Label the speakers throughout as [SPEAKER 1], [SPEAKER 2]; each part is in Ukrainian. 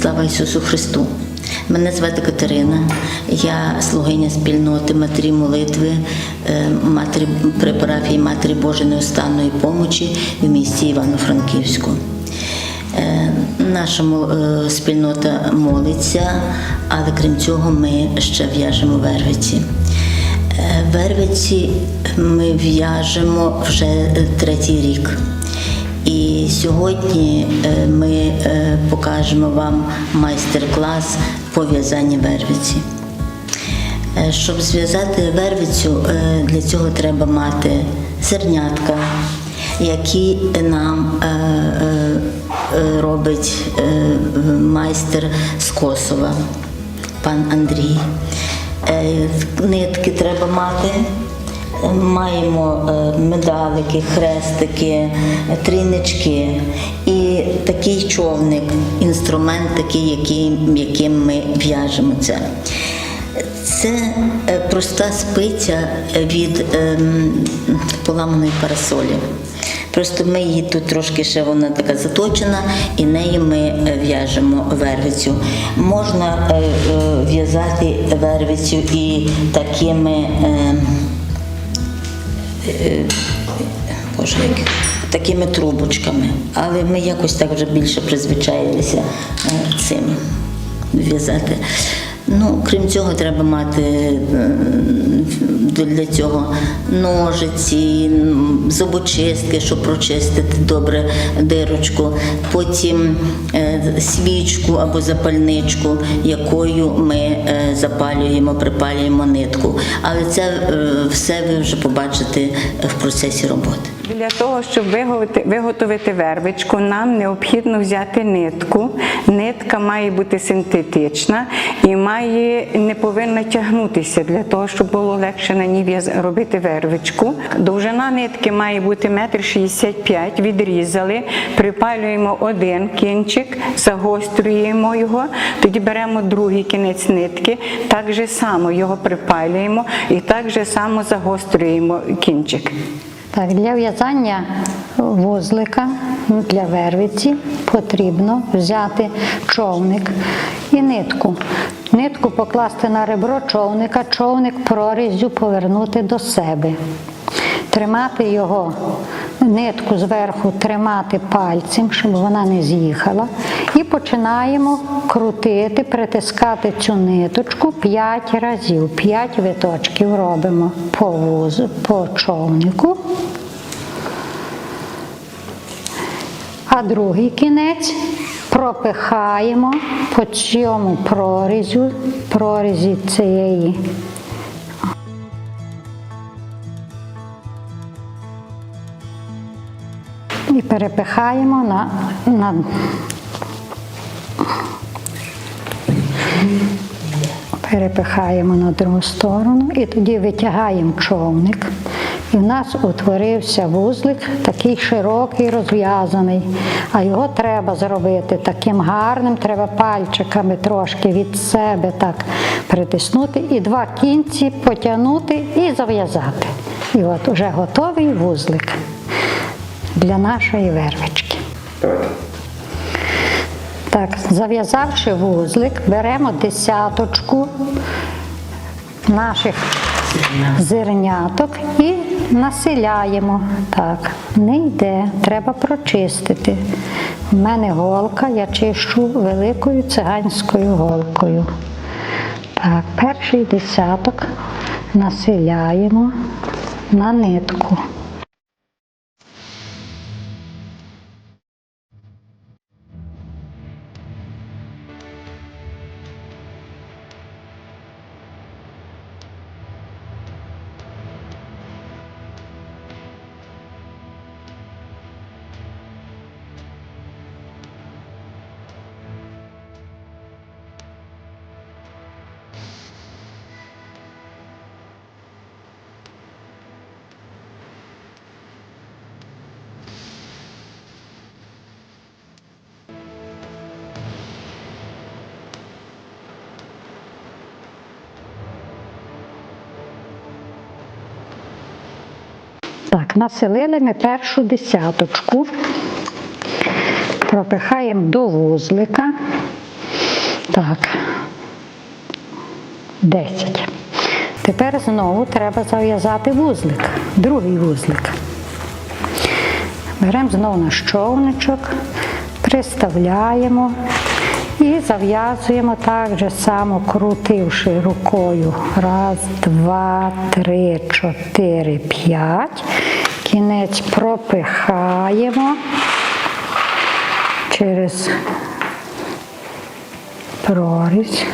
[SPEAKER 1] Слава Ісусу Христу! Мене звати Катерина. Я слугиня спільноти Матері молитви, е, матері при парафії Матері Божої неустанної помочі в місті Івано-Франківську. Е, Наша е, спільнота молиться, але крім цього, ми ще в'яжемо вервиці. Вервиці ми в'яжемо вже третій рік. І сьогодні е, ми е, покажемо вам майстер-клас по в'язанні вервиці. Е, Щоб зв'язати вервицю, для цього треба мати зернятка, які нам робить майстер з Косова, пан Андрій. Нитки треба мати. Маємо е, медалики, хрестики, трійнички і такий човник, інструмент, такий, який, яким ми в'яжемо це. Це проста спиця від ем, поламаної парасолі. Просто ми її тут трошки ще вона така заточена, і нею ми е, в'яжемо вервицю. Можна е, в'язати вервицю і такими. Е, Боже, як такими трубочками. Але ми якось так вже більше призвичаїлися е, цим в'язати. Ну, крім цього, треба мати для цього ножиці, зубочистки, щоб прочистити добре дирочку, потім е, свічку або запальничку, якою ми е, запалюємо, припалюємо нитку. Але це е, все ви вже побачите в процесі роботи.
[SPEAKER 2] Для того, щоб виготовити, вервичку, нам необхідно взяти нитку. Нитка має бути синтетична і має не повинна тягнутися для того, щоб було легше на ній робити вервичку. Довжина нитки має бути метр шістдесят п'ять. Відрізали, припалюємо один кінчик, загострюємо його, тоді беремо другий кінець нитки, так же само його припалюємо і так же само загострюємо кінчик.
[SPEAKER 3] Так, для в'язання вузлика для вервиці потрібно взяти човник і нитку. Нитку покласти на ребро човника, човник прорізю повернути до себе. Тримати його, нитку зверху тримати пальцем, щоб вона не з'їхала. І починаємо крутити, притискати цю ниточку 5 разів. 5 виточків робимо по вузу, по човнику. А другий кінець пропихаємо по цьому прорізю, прорізі цієї і перепихаємо на, на перепихаємо на другу сторону і тоді витягаємо човник. І в нас утворився вузлик, такий широкий, розв'язаний. А його треба зробити таким гарним, треба пальчиками трошки від себе так притиснути і два кінці потягнути і зав'язати. І от уже готовий вузлик для нашої вервички. Так, зав'язавши вузлик, беремо десяточку наших зерняток і населяємо. Так, не йде, треба прочистити. У мене голка, я чищу великою циганською голкою. Так, перший десяток населяємо на нитку. Населили ми першу десяточку, пропихаємо до вузлика Так. 10. Тепер знову треба зав'язати вузлик, другий вузлик. Беремо знову наш човничок, приставляємо і зав'язуємо так же само, крутивши рукою. Раз, два, три, чотири, п'ять. Кінець пропихаємо через прорізь.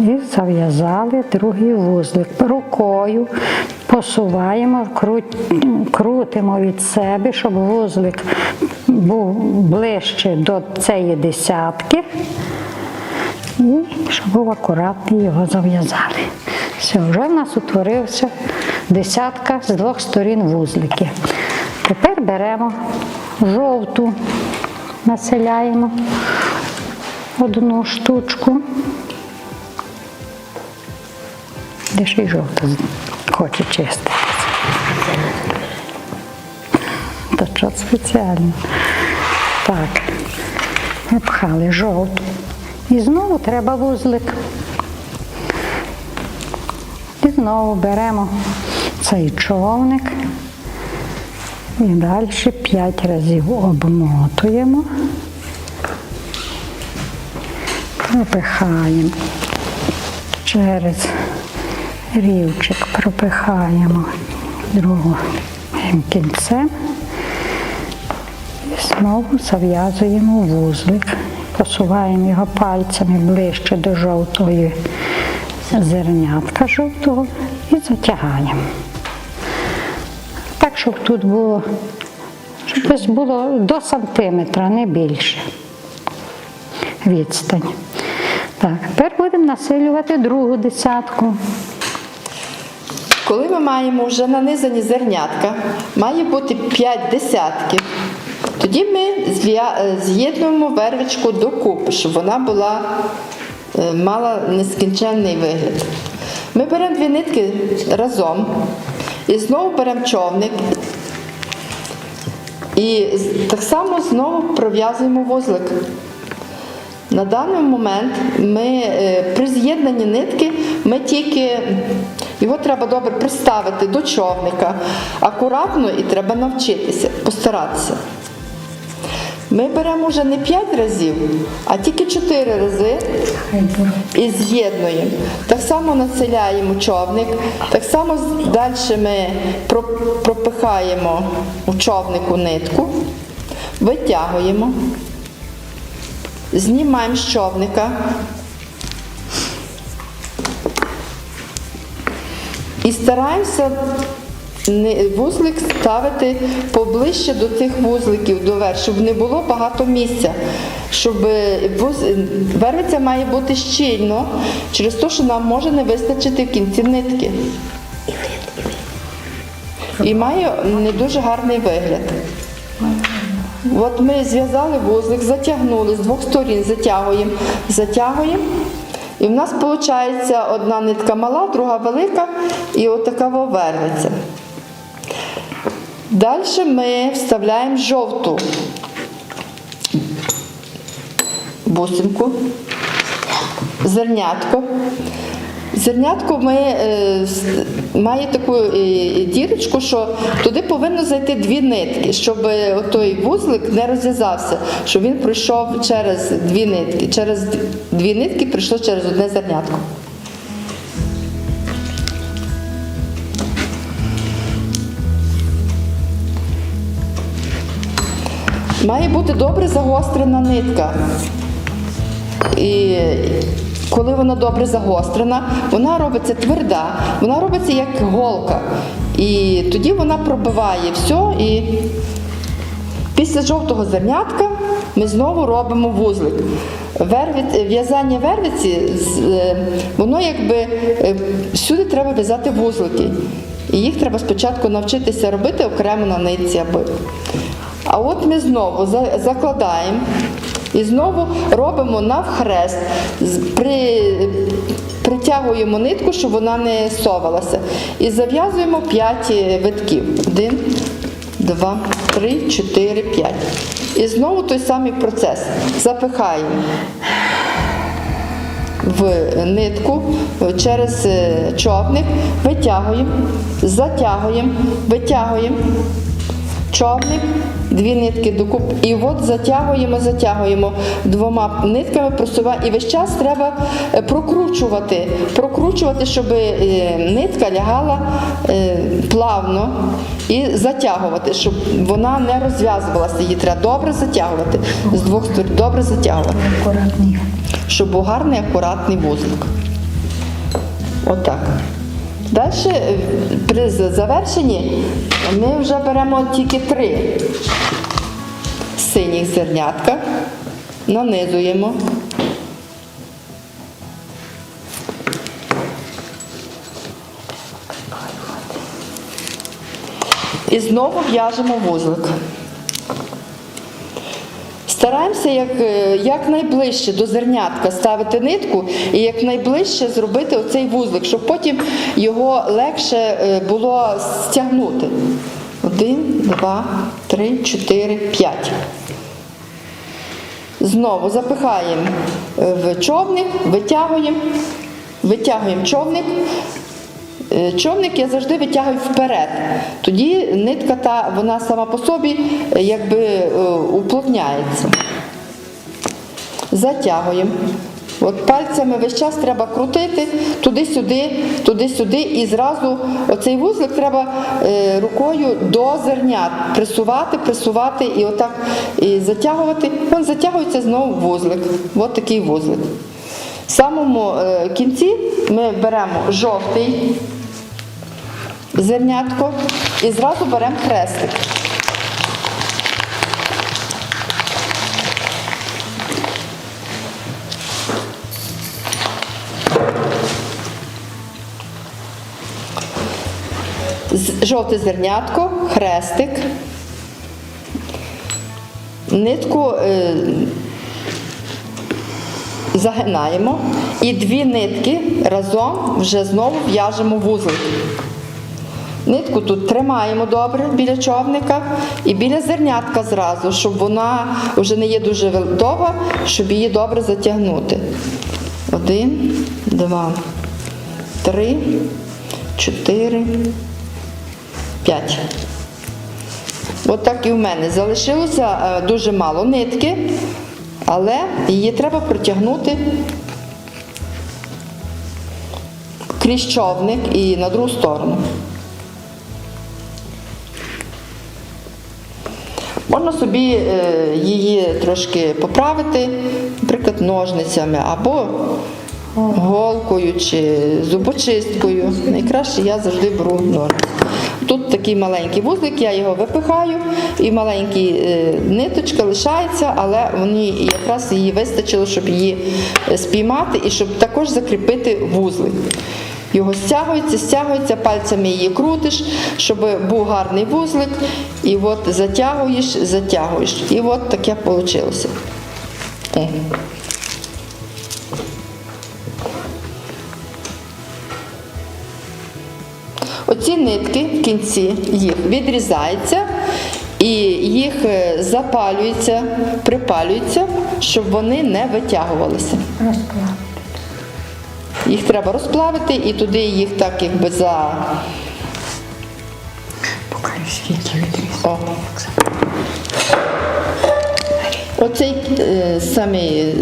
[SPEAKER 3] І зав'язали другий вузлик. Рукою посуваємо, крутимо від себе, щоб вузлик був ближче до цієї десятки. І щоб був акуратний, його зав'язали. Все, вже в нас утворився десятка з двох сторін вузлики. Тепер беремо жовту, населяємо одну штучку. Де ж і жовта хоче чиститися. Та що спеціально. Так, напхали жовту. І знову треба вузлик. І знову беремо цей човник. І далі п'ять разів обмотуємо, пропихаємо. Через рівчик, пропихаємо другим кінцем. І знову зав'язуємо вузлик, посуваємо його пальцями ближче до жовтої зернятка жовтого і затягаємо. Так, щоб тут було, щоб десь було до сантиметра, не більше відстань. Так, тепер будемо насилювати другу десятку.
[SPEAKER 4] Коли ми маємо вже нанизані зернятка, має бути 5 десятків. Тоді ми е, з'єднуємо вервичку докупи, щоб вона була, е, мала нескінченний вигляд. Ми беремо дві нитки разом і знову беремо човник. І так само знову пров'язуємо вузлик. На даний момент ми е, при з'єднанні нитки ми тільки його треба добре приставити до човника акуратно і треба навчитися, постаратися. Ми беремо вже не 5 разів, а тільки 4 рази і з'єднуємо. Так само населяємо човник, так само далі ми пропихаємо у човнику нитку, витягуємо. Знімаємо з човника. І стараємося вузлик ставити поближче до тих вузликів до верх, щоб не було багато місця. Щоб е, вуз- вервиця має бути щільно, через те, що нам може не вистачити в кінці нитки. І має не дуже гарний вигляд. От ми зв'язали вузлик, затягнули з двох сторін, затягуємо, затягуємо. І в нас виходить одна нитка мала, друга велика і отака вервиця. Далі ми вставляємо жовту бусинку, зернятко. Зернятко ми, е, має таку е, дірочку, що туди повинно зайти дві нитки, щоб е, той вузлик не розв'язався, щоб він пройшов через дві нитки. Через дві нитки прийшло через одне зернятко. Має бути добре загострена нитка. І коли вона добре загострена, вона робиться тверда, вона робиться як голка. І тоді вона пробиває все. І після жовтого зернятка ми знову робимо вузлик. В'язання вервиці, е, воно якби е, всюди треба в'язати вузлики. І їх треба спочатку навчитися робити окремо на нитці аби. А от ми знову закладаємо і знову робимо навхрест, при, притягуємо нитку, щоб вона не совалася. І зав'язуємо 5 витків. Один, два, три, чотири, п'ять. І знову той самий процес. Запихаємо в нитку через е, човник, витягуємо, затягуємо, витягуємо. Човник, дві нитки докуп, і от затягуємо, затягуємо двома нитками, просуваємо. І весь час треба е, прокручувати, прокручувати, щоб е, нитка лягала е, плавно і затягувати, щоб вона не розв'язувалася. Її треба добре затягувати з двох сторон, добре затягувати щоб був гарний акуратний вузлик. Отак. Далі при завершенні ми вже беремо тільки три синіх зернятка, нанизуємо. І знову в'яжемо вузлик. Стараємося як, е, якнайближче до зернятка ставити нитку і якнайближче зробити оцей вузлик, щоб потім його легше е, було стягнути. Один, два, три, чотири, п'ять. Знову запихаємо е, в човник, витягуємо, витягуємо човник. Е, Човник я завжди витягую вперед. Тоді нитка та вона сама по собі е, якби е, уплотняється. Затягуємо. От пальцями весь час треба крутити туди-сюди, туди-сюди, і зразу оцей вузлик треба рукою до зернят присувати, присувати і отак і затягувати. Він затягується знову вузлик. От такий вузлик. В самому кінці ми беремо жовтий зернятко і зразу беремо хрестик. Жовте зернятко, хрестик, нитку е, загинаємо і дві нитки разом вже знову в'яжемо вузлик. Нитку тут тримаємо добре біля човника і біля зернятка зразу, щоб вона вже не є дуже довга, щоб її добре затягнути. Один, два, три, чотири, п'ять. От і в мене. Залишилося е, дуже мало нитки, але її треба протягнути крізь човник і на другу сторону. Можна собі е, її трошки поправити, наприклад, ножницями або голкою чи зубочисткою. Найкраще я завжди беру ножниці. Тут такий маленький вузлик, я його випихаю, і маленька ниточка лишається, але мені якраз її вистачило, щоб її е, спіймати і щоб також закріпити вузлик. Його стягується, стягується, пальцями її крутиш, щоб був гарний вузлик, і от затягуєш, затягуєш. І от таке вийшло. Оці нитки в кінці їх відрізаються і їх е, запалюється, припалюється, щоб вони не витягувалися. Їх треба розплавити і туди їх так якби за. О. Оцей е, самий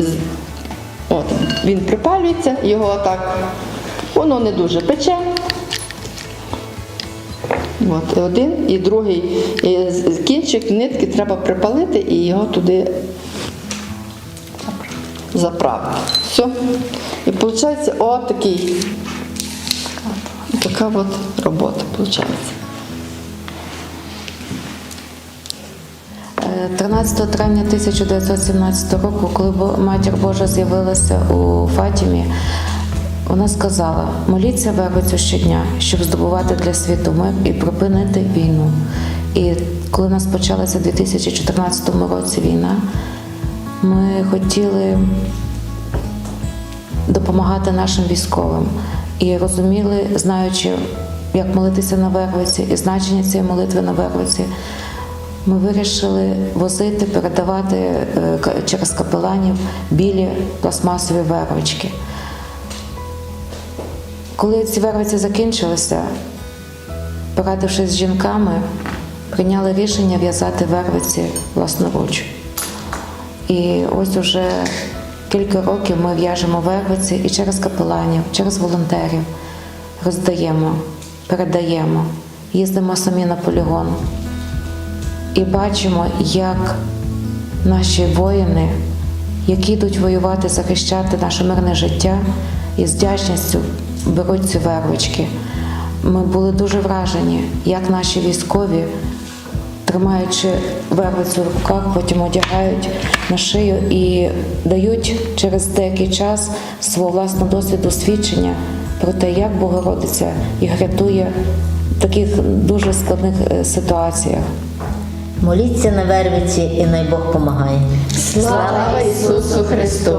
[SPEAKER 4] от, він припалюється, його так, воно не дуже пече. От, один і другий і кінчик нитки треба припалити і його туди заправити. Все. І виходить отакий. Така от робота виходить.
[SPEAKER 5] Е, 13 травня 1917 року, коли Матір Божа з'явилася у Фатімі, вона сказала: моліться вервицю щодня, щоб здобувати для світу мир і припинити війну. І коли у нас почалася у 2014 році війна, ми хотіли допомагати нашим військовим і розуміли, знаючи, як молитися на Вервиці і значення цієї молитви на Вервиці, ми вирішили возити, передавати е, через капеланів білі пластмасові вервички. Коли ці вервиці закінчилися, порадившись з жінками, прийняли рішення в'язати вервиці власноруч. І ось уже кілька років ми в'яжемо вервиці і через капеланів, через волонтерів роздаємо, передаємо, їздимо самі на полігон і бачимо, як наші воїни, які йдуть воювати, захищати наше мирне життя, і з вдячністю беруть ці вервички. Ми були дуже вражені, як наші військові, тримаючи вервицю в руках, потім одягають на шию і дають через деякий час свого власного досвіду свідчення про те, як Богородиця їх рятує в таких дуже складних е, ситуаціях.
[SPEAKER 1] Моліться на вервиці і най Бог помагає.
[SPEAKER 4] Слава Ісусу Христу!